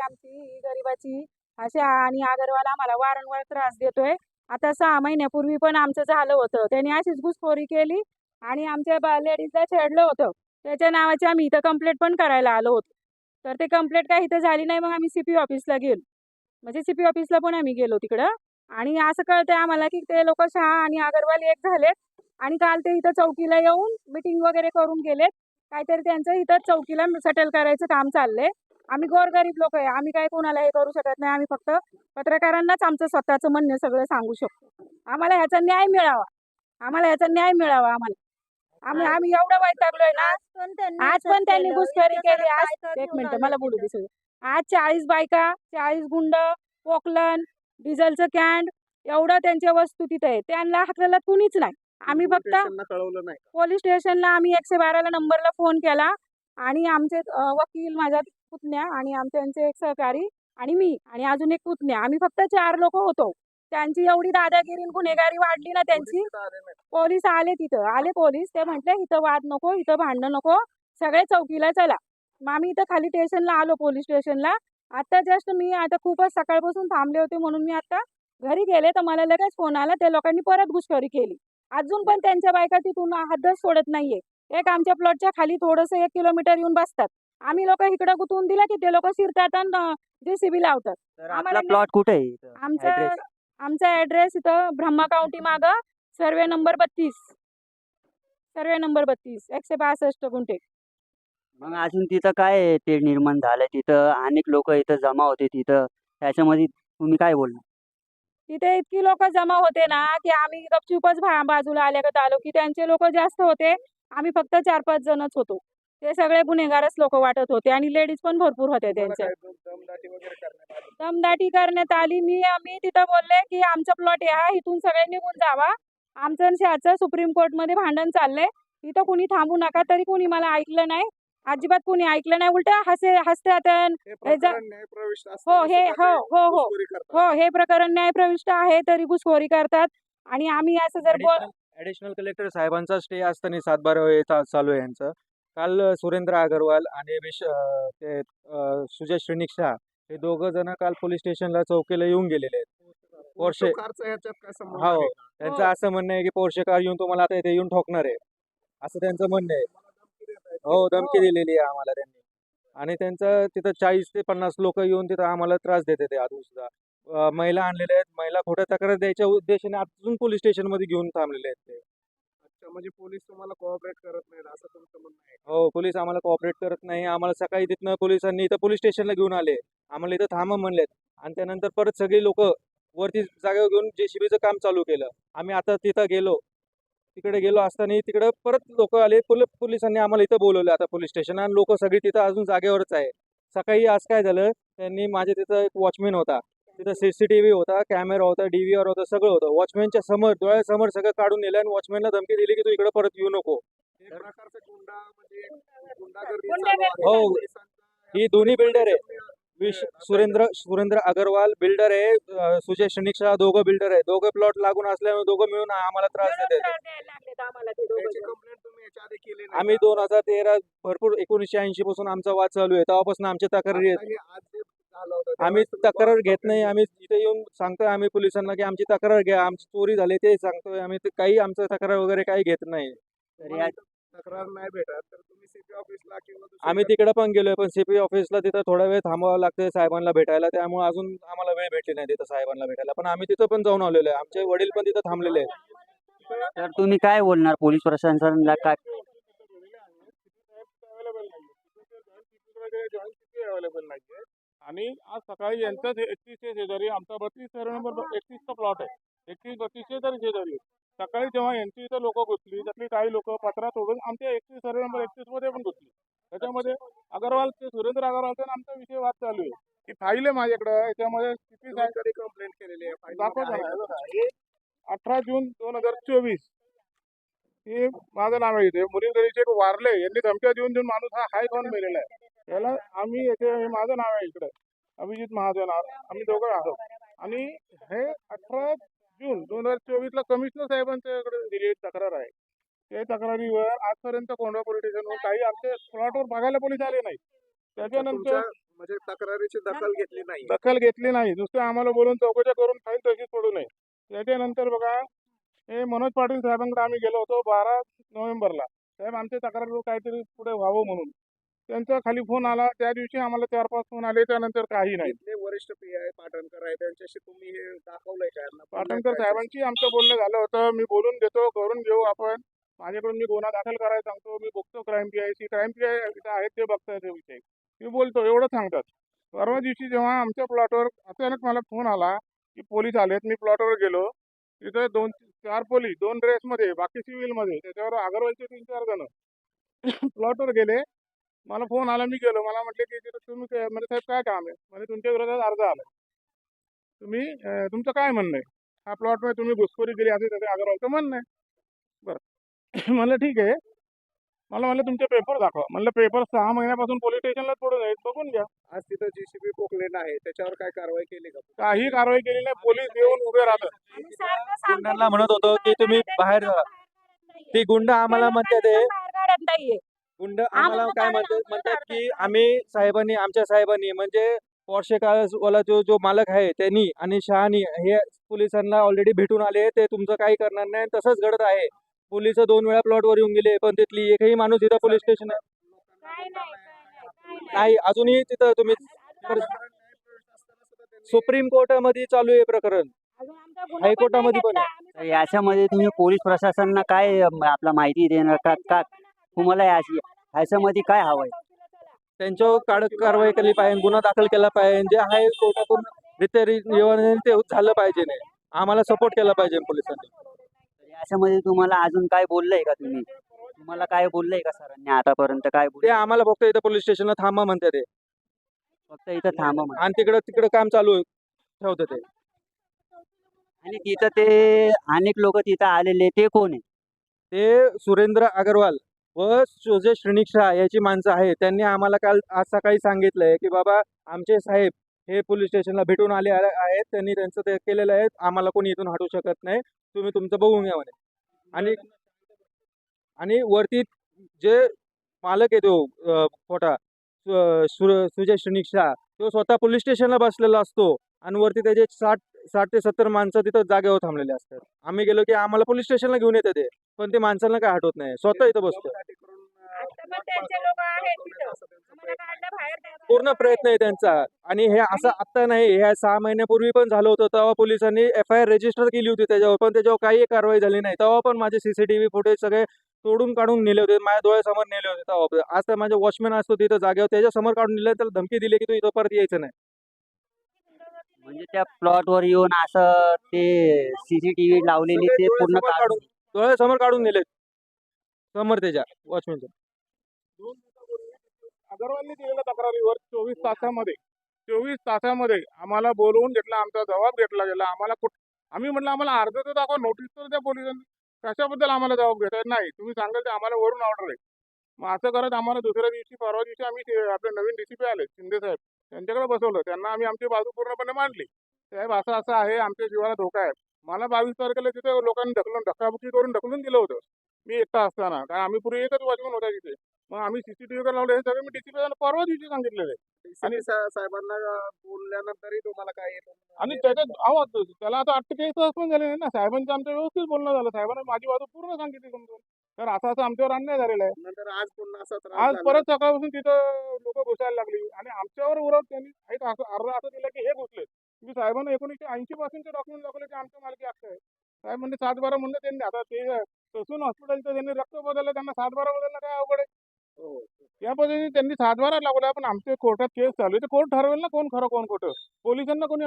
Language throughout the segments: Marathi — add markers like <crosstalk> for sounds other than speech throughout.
आमची गरिबाची अशा आणि अगरवाल आम्हाला वारंवार त्रास देतोय. आता सहा महिन्यापूर्वी पण आमचं झालं होतं. त्याने अशीच घुसखोरी केली आणि आमच्या लेडीजला छेडलं होतं. त्याच्या नावाची आम्ही इथं कंप्लेंट पण करायला आलो होतो. तर ते कंप्लेंट काही इथं झाली नाही मग आम्ही सी पी ऑफिसला गेलो. म्हणजे सी पी ऑफिसला पण आम्ही गेलो तिकडं. आणि असं कळतंय आम्हाला की ते लोक शहा आणि अगरवाल एक झालेत आणि काल ते इथं चौकीला येऊन मिटिंग वगैरे करून गेलेत. काहीतरी त्यांचं इथं चौकीला सेटल करायचं काम चाललंय. आम्ही गोरगरीब लोक आहे. आम्ही काय कोणाला हे करू शकत नाही. आम्ही फक्त पत्रकारांनाच आमचं स्वतःचं म्हणणं सगळं सांगू शकतो. आम्हाला ह्याचा न्याय मिळावा. आम्हाला ह्याचा न्याय मिळावा आम्हाला. आम्ही आम्ही एवढं वैतागलोय ना. आज पण त्यांनी केलं. घुसखोरी केली. आज एक मिनिट मला बोलू दे सगळं. आज चाळीस बायका चाळीस गुंड पोकलन डिझेलचं कॅन्ड एवढं त्यांच्या वस्तू तिथे आहे. त्यांना हाकलेला कुणीच नाही. आम्ही फक्त स्टेशनला कळवलं नाही. पोलीस स्टेशनला आम्ही एकशे बाराला नंबरला फोन केला आणि आमचे वकील माझ्या पुतण्या आणि आमचे यांचे एक सहकारी आणि मी आणि अजून एक पुतण्या. आम्ही फक्त चार लोक होतो. त्यांची एवढी दादागिरी गुन्हेगारी वाढली ना त्यांची. पोलीस आले तिथं. आले पोलीस. ते म्हटले इथं वाद नको इथं भांडणं नको. सगळे चौकीला चला. मग आम्ही इथं खाली स्टेशनला आलो पोलीस स्टेशनला. आता जस्ट मी आता खूपच सकाळपासून थांबले होते म्हणून मी आता घरी गेले तर मला लगेच फोन आला. त्या लोकांनी परत घुसखोरी केली. अजून पण त्यांच्या बायका तिथून हद्दच सोडत नाहीये. एक आमच्या प्लॉटच्या खाली थोडंसं एक किलोमीटर येऊन बसतात. आम्ही लोक इकडं गुतवून दिलं की ते लोक शिरतात आणि जेसीबी लावतात. आम्हाला प्लॉट कुठे आहे? आमचा? आमचा ॲड्रेस इथं ब्रह्मा काउंटी मागं सर्वे नंबर बत्तीस. सर्वे नंबर बत्तीस एकशे बासष्ट गुंठे. मग अजून तिथं काय ते निर्माण झालं तिथं अनेक लोक इथं जमा होते तिथं. त्याच्यामध्ये तुम्ही काय बोलणार? तिथे इतकी लोक जमा होते ना की आम्ही गपचूपच बाजूला आल्यागत आलो की त्यांचे लोक जास्त होते. आम्ही फक्त चार पाच जणच होतो. ते सगळे गुन्हेगारच लोक वाटत होते आणि लेडीज पण भरपूर होते त्यांच्या. दम- दमदाटी वगैरे करण्यात आली? दमदाटी करण्यात आली. मी आम्ही तिथं बोलले की आमचा प्लॉट आहे इथून सगळे निघून जावा. आमचं आणि ह्याचं सुप्रीम कोर्टमध्ये भांडण चाललंय. इथं कुणी थांबू नका तरी कुणी मला ऐकलं नाही. अजिबात कुणी ऐकलं नाही. उलट हसे हसतात अन हे हे जा- प्रकरण न्यायप्रविष्ट हो हे हो हो हो. हो प्रकरण न्यायप्रविष्ट आहे तरी घुसखोरी करतात. आणि आम्ही असं जर बोल ॲडिशनल कलेक्टर साहेबांचा स्टे असताना सातबारा चालू आहे यांचं. काल सुरेंद्र अगरवाल आणि विश ते सुजय श्रीनिक शाह हे दोघं जण काल पोलीस स्टेशनला चौकीला येऊन गेलेले आहेत. पोर्शे हो आहे? त्यांचं असं म्हणणं आहे की पोर्शे कार येऊन तुम्हाला आता इथे येऊन ठोकणार आहे. असं त्यांचं म्हणणं आहे. हो धमकी दिलेली आहे आम्हाला त्यांनी. आणि त्यांचं तिथं चाळीस ते पन्नास लोक येऊन तिथं आम्हाला त्रास देते ते अजून सुद्धा महिला आणलेल्या आहेत. महिला खोट्या तक्रार द्यायच्या उद्देशाने अजून पोलीस स्टेशनमध्ये घेऊन थांबलेले आहेत ते. म्हणजे पोलीस तुम्हाला कोऑपरेट करत नाहीत असं तुमचं म्हणणं आहे हो पोलीस आम्हाला कोऑपरेट करत नाही. आम्हाला सकाळी तिथनं पोलिसांनी इथं पोलीस स्टेशनला घेऊन आले. आम्हाला इथं थांबा म्हणलेत. आणि त्यानंतर परत सगळी लोक वरती जागेवर घेऊन जेसीबीचं काम चालू केलं. आम्ही आता तिथं गेलो. तिकडे गेलो असताना तिकडे परत लोक आले. पोलिसांनी आम्हाला इथं बोलवलं आता पोलीस स्टेशन आणि लोक सगळी तिथं अजून जागेवरच आहे. सकाळी आज काय झालं? त्यांनी माझ्या तिथं एक वॉचमॅन होता. तिथं सीसीटीव्ही होता कॅमेरा होता डीव्हीआर होता सगळं होतं वॉचमॅनच्या समोर डोळ्यासमोर सगळं काढून नेलं आणि वॉचमॅनला धमकी दिली की तू इकडे परत येऊ नको एक प्रकारचा गुंडा म्हणजे. हो. ही दोन्ही बिल्डर आहे. विश सुरेंद्र सुरेंद्र अगरवाल बिल्डर आहे सुजय शनिक शाह दोघं बिल्डर आहे दोघं प्लॉट लागून असल्यामुळे दोघं मिळून आम्हाला त्रास देत आहेत त्रास द्यायला लागलेत आम्हाला ते दोघं याची जण. कंप्लेंट तुम्ही याच्या आधी केली नाही आम्ही? दोन हजार तेरा भरपूर एकोणीसशे ऐंशी पासून आमचा वाद चालू आहे तेव्हापासून आमच्या तक्रारी आहेत आम्ही तक्रार घेत नाही. आम्ही इथे येऊन सांगतोय आम्ही पोलिसांना की आमची तक्रार घ्या आमची चोरी झाली ते सांगतोय. आम्ही ते काही आमचं तक्रार वगैरे काही घेत नाही. तक्रार नाही भेटत तर तुम्ही सीपी ऑफिसला किंवा आम्ही तिकडे पण गेलोय पण सीपी ऑफिसला तिथं थोडा वेळ थांबावं लागतंय साहेबांना भेटायला. त्यामुळे अजून आम्हाला वेळ भेटली नाही तिथं साहेबांना भेटायला. पण आम्ही तिथं पण जाऊन आलेलो आहे. आमचे वडील पण तिथं थांबलेले आहेत. तर तुम्ही काय बोलणार पोलीस प्रशासनाला काय? अवेलेबल नाहीये आणि आज सकाळी यांचाच एकतीसशे शेजारी आमचा बत्तीस सर्व नंबर एकतीसचा प्लॉट आहे. एकतीस बत्तीस शेजारी शेजारी. सकाळी जेव्हा यांची इथं लोक घुसली त्यातली काही लोक पत्रा तोडून आमच्या एकतीस सर्व नंबर एकतीसमध्ये पण घुसली त्याच्यामध्ये अगरवाल ते सुरेंद्र अगरवालचा आमचा विषय वाद चालू आहे. ती फाईल आहे माझ्याकडे. याच्यामध्ये किती कधी कंप्लेंट केलेली आहे. का? अठरा जून दोन हजार चोवीस. हे माझं नाव आहे इथे. एक वारले यांनी धमक्या देऊन देऊन माणूस हा हाय खाऊन मेलेला आहे. याला आम्ही याचे हे माझं नाव आहे इकडे अभिजित महाजन आम्ही दोघं आहोत. आणि हे अठरा जून दोन हजार चोवीस ला कमिशनर साहेबांच्याकडे दिलेली तक्रार आहे. त्या तक्रारीवर आजपर्यंत कोंढवा पोलीस स्टेशनवर काही आमच्या प्लॉटवर बघायला पोलीस आले नाही त्याच्यानंतर म्हणजे तक्रारीची दखल घेतली नाही. दखल घेतली नाही. नुसतं आम्हाला बोलून चौकशा करून फाईल तशीच सोडू नये. त्याच्यानंतर बघा हे मनोज पाटील साहेबांकडे आम्ही गेलो होतो बारा नोव्हेंबरला. साहेब आमच्या तक्रार काहीतरी पुढे व्हावं म्हणून. त्यांचा खाली फोन आला त्या दिवशी आम्हाला चार पाच फोन आले त्यानंतर काही नाही. इथले वरिष्ठ पी आय पाटणकर आहे त्यांच्याशी तुम्ही हे दाखवलंय का यांना? पाटणकर साहेबांशी आमचं बोलणं झालं होतं. मी बोलून देतो करून घेऊ आपण. माझ्याकडून मी गुन्हा दाखल करायला सांगतो. मी बघतो क्राईम पी आयची क्राईम पी आय इथं आहेत ते बघताय ते विषय. मी बोलतो एवढं सांगतात. परवा दिवशी जेव्हा आमच्या प्लॉटवर अचानक मला फोन आला की पोलीस आलेत मी प्लॉटवर गेलो. तिथं दोन चार पोलीस दोन ड्रेसमध्ये बाकी सिव्हिलमध्ये त्याच्यावर अगरवालचे तीन चार जण. <laughs> प्लॉटवर गेले. मला फोन आला मी गेलो. मला म्हटले की तिथं तुम्ही काय म्हणजे साहेब काय काम आहे? म्हणजे तुमच्या विरोधात अर्ज आला तुम्ही तुमचं काय म्हणणं आहे? हा प्लॉटमध्ये तुम्ही घुसखोरी केली असे त्याचे अगरवालचं म्हणणं आहे. बरं. <clears throat> म्हणलं ठीक आहे. मला म्हणलं तुमचे पेपर दाखवा. म्हणलं पेपर सहा महिन्यापासून पोलीस स्टेशनला पडून आहेत. बघून घ्या. आज तिथं जीसीबी पोकलेलं आहे त्याच्यावर काय कारवाई केली का? काही कारवाई केली नाही. पोलीस येऊन उभे राहतात. गुंडांना म्हणत होतो की तुम्ही बाहेर जा. ती गुंड आम्हाला म्हणतात त्यांना आहे गुंड आम्हाला आम्हाला काय काढायला म्हणतात आम्हाला म्हणतात काढता की आम्ही साहेबांनी आमच्या साहेबांनी म्हणजे पोर्शे वाला जो जो मालक आहे त्यांनी आणि शहानी हे पोलिसांना ऑलरेडी भेटून आले ते तुमचं काही करणार नाही तसंच घडत आहे. पोलीस दोन वेळा प्लॉटवर येऊन गेले पण तिथली एकही माणूस इथं पोलीस स्टेशन काय नाही काय नाही काय नाही. नाही अजूनही तिथं तुम्ही सुप्रीम कोर्टामध्ये चालू आहे प्रकरण. अजून आमचा गुन्हा पण हायकोर्टामध्ये पण घेतला. आम्ही तर याच्यामध्ये तुम्ही पोलीस प्रशासनाला काय आपला माहिती देणार का? का तुम्हाला याची ह्याच्यामध्ये काय हवंय त्यांच्यावर कडक कारवाई केली पाहिजे गुन्हा दाखल केला पाहिजे जे आहे कोर्टातून निवारण ते झालं पाहिजे नाही. आम्हाला सपोर्ट केला पाहिजे पोलिसांनी. याच्यामध्ये तुम्हाला अजून काय बोललंय का तुम्ही? तुम्हाला काय बोललंय का सरांनी आतापर्यंत काय ते आम्हाला फक्त इथं पोलीस स्टेशनला थांबा म्हणते ते. फक्त इथं थांबा. आणि तिकडं तिकडं काम चालू ठेवते ते. आणि तिथं ते अनेक लोक तिथं आलेले ते कोण आहे ते सुरेंद्र अगरवाल. व जे श्रेणिक शाह याची माणसं आहे त्यांनी आम्हाला काल आज सकाळी सांगितलंय की बाबा आमचे साहेब हे पोलीस स्टेशनला भेटून आले आहेत त्यांनी त्यांचं ते केलेलं आहे आम्हाला कोणी इथून हटू शकत नाही तुम्ही तुमचं बघून घ्या म्हणे. आणि आणि वरती जे मालक आहे तो खोटा सुजय श्रेणिक शाह तो स्वतः पोलीस स्टेशनला बसलेला असतो आणि वरती त्याचे साठ साठ ते सत्तर माणसं तिथं जागेवर थांबलेले असतात. आम्ही गेलो की आम्हाला पोलीस स्टेशनला घेऊन येते ते पण ते माणसांना काय हटवत नाही. स्वतः इथं बसतो आता पूर्ण प्रयत्न आहे त्यांचा. आणि हे असं आत्ता नाही. ह्या सहा महिन्यापूर्वी पण झालं होतं. तेव्हा पोलिसांनी एफ आय आर रजिस्टर केली होती त्याच्यावर. पण त्याच्यावर काही कारवाई झाली नाही. तेव्हा पण माझे सीसीटीव्ही फुटेज सगळे तोडून काढून नेले होते. माझ्या डोळ्यासमोर नेले होते तेव्हा. आज तर माझे वॉचमॅन असतो तिथं जागेवर. त्याच्यासमोर काढून नेले त्याला धमकी दिली की तू इथं परत यायचं नाही. म्हणजे त्या प्लॉटवर येऊन असं ते सीसीटीव्ही लावलेली सगळे ते पूर्ण डोळ्यासमोर काढून काढून डोळ्यासमोर काढून नेले समोर त्याच्या वॉचमॅनच्या दोन दिवसापूर्वी अगरवालने दिलेल्या तक्रारीवर चोवीस तासामध्ये. चोवीस तासामध्ये आम्हाला बोलवून घेतला आमचा जबाब घेतला गेला. आम्हाला कुठ आम्ही म्हटलं आम्हाला अर्ज तर दाखवा नोटीस तर द्या पोलिसांनी. कशाबद्दल आम्हाला जबाब घेता येत नाही तुम्ही सांगाल ते आम्हाला वरून ऑर्डर आहे. मग असं करत आम्हाला दुसऱ्या दिवशी परवा दिवशी आम्ही ते आपले नवीन डीसीपी आले शिंदे साहेब. त्यांच्याकडे बसवलं. त्यांना आम्ही आमची बाजू पूर्णपणे मांडली. साहेब असं असं आहे आमच्या जीवाला धोका आहे. मला बावीस तारखेला तिथे लोकांनी ढकलून धक्काबुक्की करून ढकलून दिलं होतं. मी एकटा असताना. कारण आम्ही पूर्वी एकच वॉचमन होता तिथे. मग आम्ही सीसीटीव्ही लावले हे सगळं मी डीसीपी परवा दिवशी सांगितलेलं. आणि साहेबांना बोलल्यानंतरही तुम्हाला काय येतं आणि त्याच्यात आवाज त्याला आता अठ्ठेचाळीस तास पण झाले नाही ना. साहेबांचं आमचं व्यवस्थित बोलणं झालं. साहेबांनी माझी बाजू पूर्ण सांगितली समजून. तर असं असं आमच्यावर अन्याय झालेला आहे नंतर आज पुन्हा असा त्रास आज झाला. परत सकाळपासून तिथं लोक घुसायला लागली आणि आमच्यावर उरव त्यांनी एक असं अर्ध असं दिलं की हे घुसले मी साहेबांना एकोणीसशे ऐंशी पासूनचे डॉक्युमेंट दाखवले की आमच्या मालकी हक्क आहे साहेब म्हणजे सात बारा म्हणलं त्यांनी आता ते ससून हॉस्पिटलचं त्यांनी रक्त बदललं त्यांना सात बारा बदलणं काय अवघड आहे. हो. या पद्धतीने त्यांनी सातबारा लावला पण आमच्या कोर्टात केस चालू आहे. ते कोर्ट ठरवेल ना कोण खरं कोण खोटं. पोलिसांना कोणी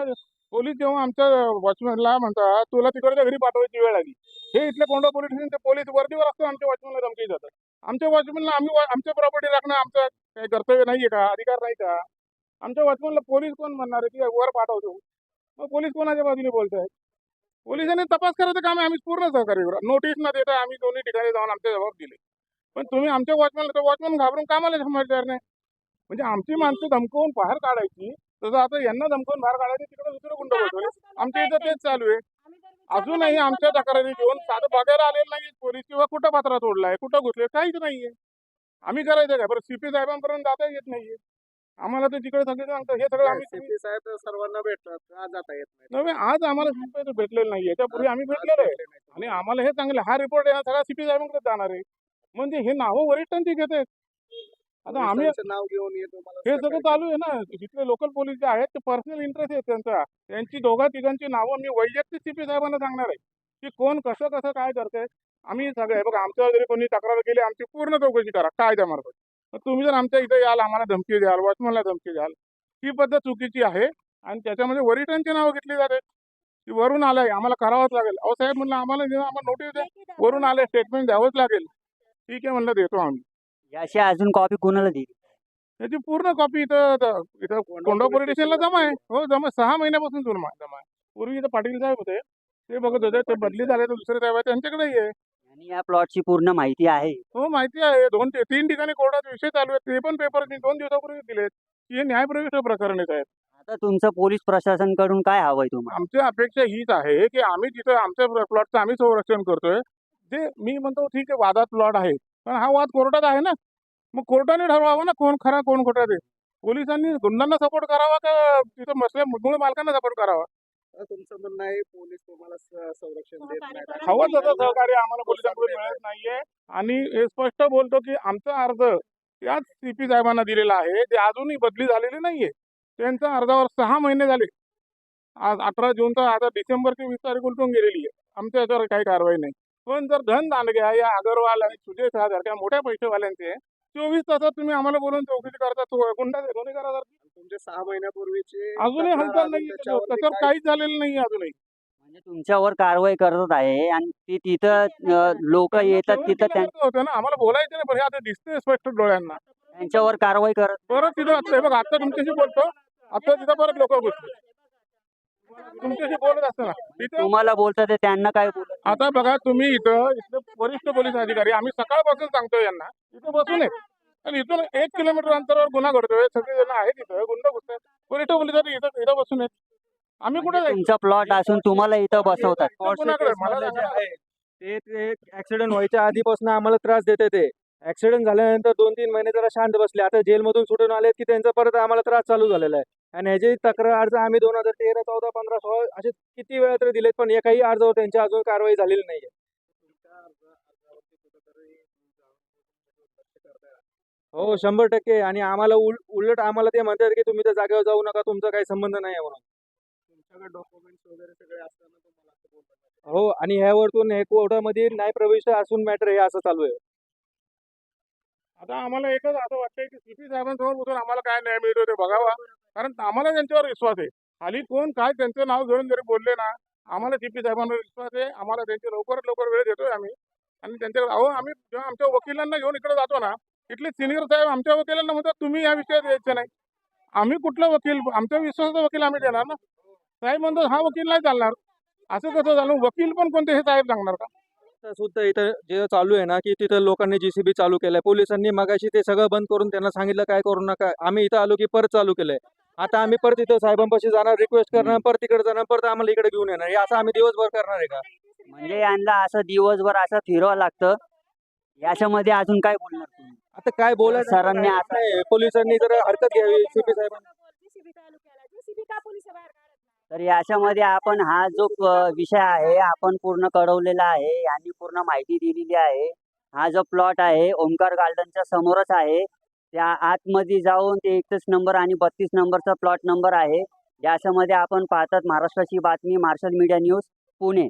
पोलीस जेव्हा आमच्या वॉचमॅनला म्हणतात तुला तिकडच्या घरी पाठवायची वेळ आली. हे इथल्या कोंडा पोलीस स्टेशनचे पोलीस वर्दीवर असतो आमच्या वॉचमॅनला धमकी जातात आमच्या वॉचमॅनला आम्ही आमच्या प्रॉपर्टी राखणं आमचं काही कर्तव्य नाहीये का? अधिकार नाही का? आमच्या वॉचमॅनला पोलीस कोण म्हणणार आहे? की वर पाठवतो. मग पोलीस कोणाच्या बाजूने बोलत आहेत पोलिसांनी तपास करायचं काम आहे. आम्ही पूर्ण सहकार्य करू. नोटीस न देता आम्ही दोन्ही ठिकाणी जाऊन आमचे जबाब दिले. पण तुम्ही आमच्या वॉचमॅनला वॉचमॅन घाबरून कामाला समजदार नाही? म्हणजे आमची माणसं धमकवून बाहेर काढायची तसं आता यांना धमकवून बाहेर काढायची तिकडे दुसरं गुंड बसवले. आमच्या इथं तेच चालू आहे. अजूनही नाही, आमच्या तर तक्रारी घेऊन साधं बघायला आलेलं नाही पोलीस किंवा कुठं पात्रा तोडलाय कुठं घुसले काहीच नाहीये. आम्ही करायचं काय? बरं सीपी साहेबांपर्यंत जाता येत नाहीये. आम्हाला तर तिकडे सगळे सांगतात हे सगळं आम्ही सीपी साहेब तर सर्वांना भेटतात का जाता येत नाही आज आम्हाला सीपी भेटलेलं नाही याच्यापूर्वी आम्ही भेटलेलो आहे. आणि आम्हाला हे चांगलं हा रिपोर्ट सगळा सीपी साहेबांकडे जाणार आहे. म्हणजे हे नावं वरिष्ठांची घेत आहेत. आता आम्ही नाव घेऊन येतो हे सगळं चालू आहे ना. जिथले लोकल पोलीस जे आहेत ते पर्सनल इंटरेस्ट आहे त्यांचा. त्यांची दोघा तिघांची नावं मी वैयक्तिक सीपी साहेबांना सांगणार आहे. की कोण कसं कसं काय करते आम्ही सगळे हे बघा आमच्यावर जरी कोणी तक्रार केली आमची पूर्ण चौकशी करा. कायद्यामार्फत तर तुम्ही जर आमच्या इथे याल आम्हाला धमकी द्याल वॉचमनला धमकी द्याल ही पद्धत चुकीची आहे. आणि त्याच्यामध्ये वरिष्ठांची नावं घेतली जाते की वरून आलंय. आम्हाला करावंच लागेल. अहो साहेब म्हणलं आम्हाला आम्हाला नोटीस द्या. वरून आले स्टेटमेंट द्यावंच लागेल. ठीक आहे म्हणलं देतो आम्ही. याची अजून कॉपी कोणाला दिली? त्याची पूर्ण कॉपी इथं इथं- इथं कोंडा पोलीस स्टेशनला जमा आहे. हो जमा सहा महिन्यापासून जमा जमा आहे. पूर्वी इथं पाटील साहेब होते. ते बघत होते. ते बदली झाले तर दुसरे साहेब आहे त्यांच्याकडेही आहे. आणि या प्लॉटची पूर्ण माहिती आहे. हो माहिती आहे. दोन ते तीन ठिकाणी कोर्टात विषय चालू आहेत. ते पण पेपर मी दोन दिवसापूर्वी दिलेत. की हे न्यायप्रविष्ट प्रकरण आहेत आता तुमचं पोलीस प्रशासनकडून काय हवंय तुम्हाला? आमची अपेक्षा हीच आहे की आम्ही तिथं आमच्या प्लॉटचं आम्ही संरक्षण करतोय जे मी म्हणतो ठीक आहे वादात प्लॉट आहे. पण हा वाद कोर्टात आहे ना. मग कोर्टाने ठरवावं ना कोण खरा कोण खोटा ते. पोलिसांनी गुंडांना सपोर्ट करावा का तिथं मसल्या मूळ मालकांना सपोर्ट करावा? तुमचं म्हणणं आहे पोलीस तुम्हाला संरक्षण देत करत हवं नाही. तसं सहकार्य आम्हाला पोलिसांकडून मिळत नाहीये. आणि हे स्पष्ट बोलतो की आमचा अर्ज याच सीपी साहेबांना दिलेला आहे. ते अजूनही बदली झालेली नाहीये. त्यांचा अर्जावर सहा महिने झाले. आज अठरा जून तर आता डिसेंबरची वीस तारीख उलटून गेलेली आहे. आमच्या याच्यावर काही कारवाई नाही. पण जर धन दांडग्या या अगरवाल आणि सुजय सारख्या मोठ्या पैसेवाल्यांचे चोवीस तासात तुम्ही आम्हाला बोलून चौकशी करता तो गुंडा गुन्हेगारासारखी तुमचे सहा महिन्यापूर्वीचे अजूनही हालचाल अजून नाही त्याच्यावर काय- काहीच झालेलं नाही अजूनही. म्हणजे तुमच्यावर कारवाई करत आहे आणि ती तिथं लोक येतात तिथं होतं ना आम्हाला बोलायचं नाही पण हे आता दिसतंय स्पष्ट डोळ्यांना. त्यांच्यावर कारवाई करत परत तिथं आता हे बघ आता तुमच्याशी बोलतो आता तिथं परत लोक घुसले तुमच्याशी बोलत असताना. तिथं तुम्हाला बोलतात ते त्यांना काय बोलत आता बघा तुम्ही इथं इथं वरिष्ठ पोलीस अधिकारी आम्ही सकाळपासून सांगतोय यांना. इथं बसून आहेत आणि इथून एक किलोमीटर अंतरावर गुन्हा घडतोय. सगळे जण आहेत इथं गुंड घुसतात. वरिष्ठ पोलीस अधिकारी इथं इथं बसून आहेत आम्ही कुठे म्हणजे जायचं? तुमचा प्लॉट असून तुम्हाला इथं बसवतात. कोणाकडे? मला मधले जे सांगा. आहे ते ते ऍक्सिडेंट व्हायच्या आधीपासून आम्हाला त्रास देते ते. ऍक्सिडेंट झाल्यानंतर दोन तीन महिने जरा शांत बसले. आता जेलमधून सुटून आले की त्यांचा परत आम्हाला त्रास चालू झालेला आहे. आणि ह्याची तक्रार अर्ज आम्ही दोन हजार तेरा चौदा पंधरा सोळा असे किती वेळा तरी दिलेत पण एकाही अर्जावर त्यांची अजून कारवाई झालेली नाहीये. हो शंभर टक्के. आणि आम्हाला उल- उलट आम्हाला ते म्हणतात की तुम्ही त्या जागेवर जाऊ नका तुमचा काही संबंध नाही आहे म्हणून. हो आणि ह्यावरतून हे कोर्टामध्ये नाही प्रवेश असून मॅटर हे असं चालू आहे. आता आम्हाला एकच असं वाटतंय की सीपी साहेबांसमोर बसून आम्हाला काय न्याय मिळतो ते बघावा. कारण आम्हाला त्यांच्यावर विश्वास आहे. खाली कोण काय त्यांचं नाव घेऊन जरी बोलले ना आम्हाला सीपी साहेबांवर विश्वास आहे आम्हाला त्यांचे लवकरात लवकर वेळ देतोय आम्ही. आणि त्यांच्याकडे अहो आम्ही जेव्हा आमच्या वकिलांना घेऊन इकडे जातो ना इथले सिनियर साहेब आमच्या वकिलांना म्हणतात तुम्ही या विषयात यायचं नाही. आम्ही कुठला वकील आमच्या विश्वासाचा वकील आम्ही देणार ना? साहेब म्हणतो हा वकील नाही चालणार. असं कसं झालं वकील पण कोणते हे साहेब सांगणार का? सुद्धा इथं जे चालू आहे ना की तिथं लोकांनी जीसीबी चालू केलंय पोलिसांनी मगाशी ते सगळं बंद करून त्यांना सांगितलं काय करू नका. आम्ही इथं आलो की परत चालू केलंय. आता आम्ही परत इथं साहेबांपाशी जाणार रिक्वेस्ट करणार परत तिकडे जाणार परत आम्हाला इकडे घेऊन येणार. हे असं आम्ही दिवसभर करणार आहे का? म्हणजे यांना असं दिवसभर असं फिरवावं लागतं. याच्यामध्ये अजून काय बोलणार तुम्ही? आता काय बोलायचं सरांनी आता- नाही पोलिसांनी जर हरकत घ्यावी सीपी साहेबांनी? तर याच्यामध्ये आपण हा जो प- विषय आहे आपण पूर्ण कळवलेला आहे यांनी पूर्ण माहिती दिलेली आहे. हा जो प्लॉट आहे ओमकार गार्डनच्या समोरच आहे. त्या आतमध्ये जाऊन ते एकतीस नंबर आणि बत्तीस नंबरचा प्लॉट नंबर आहे. ज्याच्यामध्ये आपण पाहतात महाराष्ट्राची बातमी मार्शल मीडिया न्यूज पुणे.